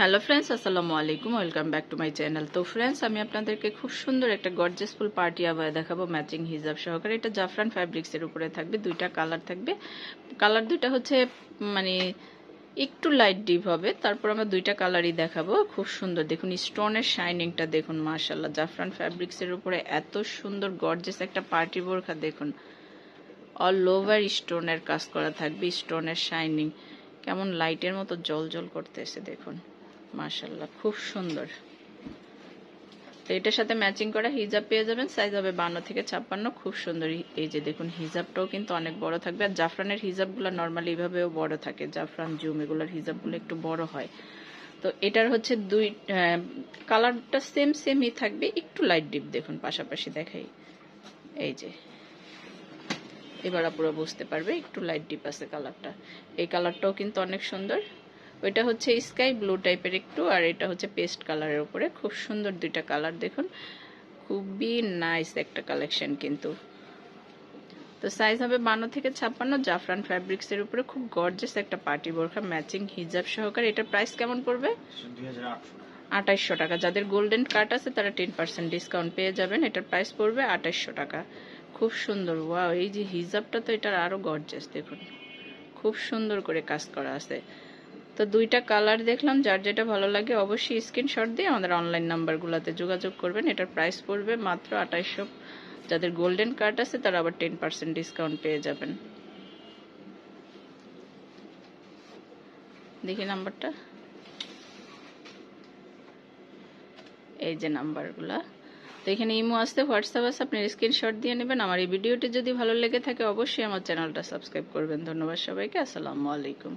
Hello friends আসসালামু আলাইকুম welcome back to my channel তো ফ্রেন্ডস আমি আপনাদেরকে খুব সুন্দর একটা গর্জেসফুল পার্টি আবার দেখাবো ম্যাচিং হিজাব সহকারে। এটা জাফরান ফ্যাব্রিক্সের উপরে থাকবে, দুইটা কালার থাকবে। কালার দুইটা হচ্ছে মানে একটু লাইট ডিপ হবে। তারপর আমরা দুইটা কালারই দেখাবো। খুব সুন্দর। দেখুন স্টোনের শাইনিংটা দেখুন মার্শাল্লাহ জাফরান ফ্যাব্রিক্সের উপরে এত সুন্দর গর্জেস একটা পার্টি বোরখা দেখুন। অল ওভার স্টোনের কাজ করা থাকবে স্টোনের শাইনিং কেমন লাইটের মতো জল জল করতেছে, দেখুন। মাশাল্লাহ খুব সুন্দর। তো এটার সাথে ম্যাচিং করা হিজাব পেয়ে যাবেন সাইজ হবে বান্ন থেকে ছাপ্পান্ন, খুব সুন্দর। এই যে দেখুন, হিজাবটাও কিন্তু অনেক বড় থাকবে। আর জাফরানের হিজাবগুলো নর্মালি এইভাবেও বড় থাকে, জাফরান, জুম, এগুলোর হিজাবগুলো একটু বড় হয়। তো এটার হচ্ছে দুই কালারটা সেম সেমই থাকবে, একটু লাইট ডিপ দেখুন, পাশাপাশি দেখাই। এই যে, এবার পুরো বুঝতে পারবে, একটু লাইট ডিপ আছে কালারটা এই কালারটাও কিন্তু অনেক সুন্দর। ওইটা হচ্ছে স্কাই ব্লু টাইপের একটু, আর এটা হচ্ছে পেস্ট কালারের উপরে। খুব সুন্দর দুইটা কালার দেখুন। খুবই নাইস একটা কালেকশন কিন্তু। তো সাইজ হবে বান্ন থেকে ছাপ্পান্ন, জাফরান ফ্যাব্রিক্স এর উপরে। খুব গর্জেস একটা পার্টি বোরখা ম্যাচিং হিজাব সহকারে। এটার প্রাইস কেমন পড়বে? আঠাইশশো টাকা। যাদের গোল্ডেন কার্ড আছে, তারা টেন পার্সেন্ট ডিসকাউন্ট পেয়ে যাবেন। এটার প্রাইস পড়বে আঠাইশশো টাকা। খুব সুন্দর। ওয়াও এই যে হিজাবটা তো এটার আরও গর্জেস দেখুন। খুব সুন্দর করে কাজ করা আছে। তো দুইটা কালার দেখলাম, যার যেটা ভালো লাগে অবশ্যই স্ক্রিনশট দিয়ে আমাদের অনলাইন নাম্বারগুলোতে যোগাযোগ করবেন। এটার প্রাইস পড়বে মাত্র আঠাইশশো। যাদের গোল্ডেন কার্ড আছে, তারা আবার টেন পার্সেন্ট ডিসকাউন্ট পেয়ে যাবেন। দেখি নাম্বারটা। এই যে নাম্বারগুলা। তো এখানে ইমো আসতে হোয়াটসঅ্যাপ আছে, আপনি স্ক্রিনশট দিয়ে নেবেন। আমার এই ভিডিওটি যদি ভালো লেগে থাকে, অবশ্যই আমার চ্যানেলটা সাবস্ক্রাইব করবেন। ধন্যবাদ সবাইকে, আসসালামু আলাইকুম।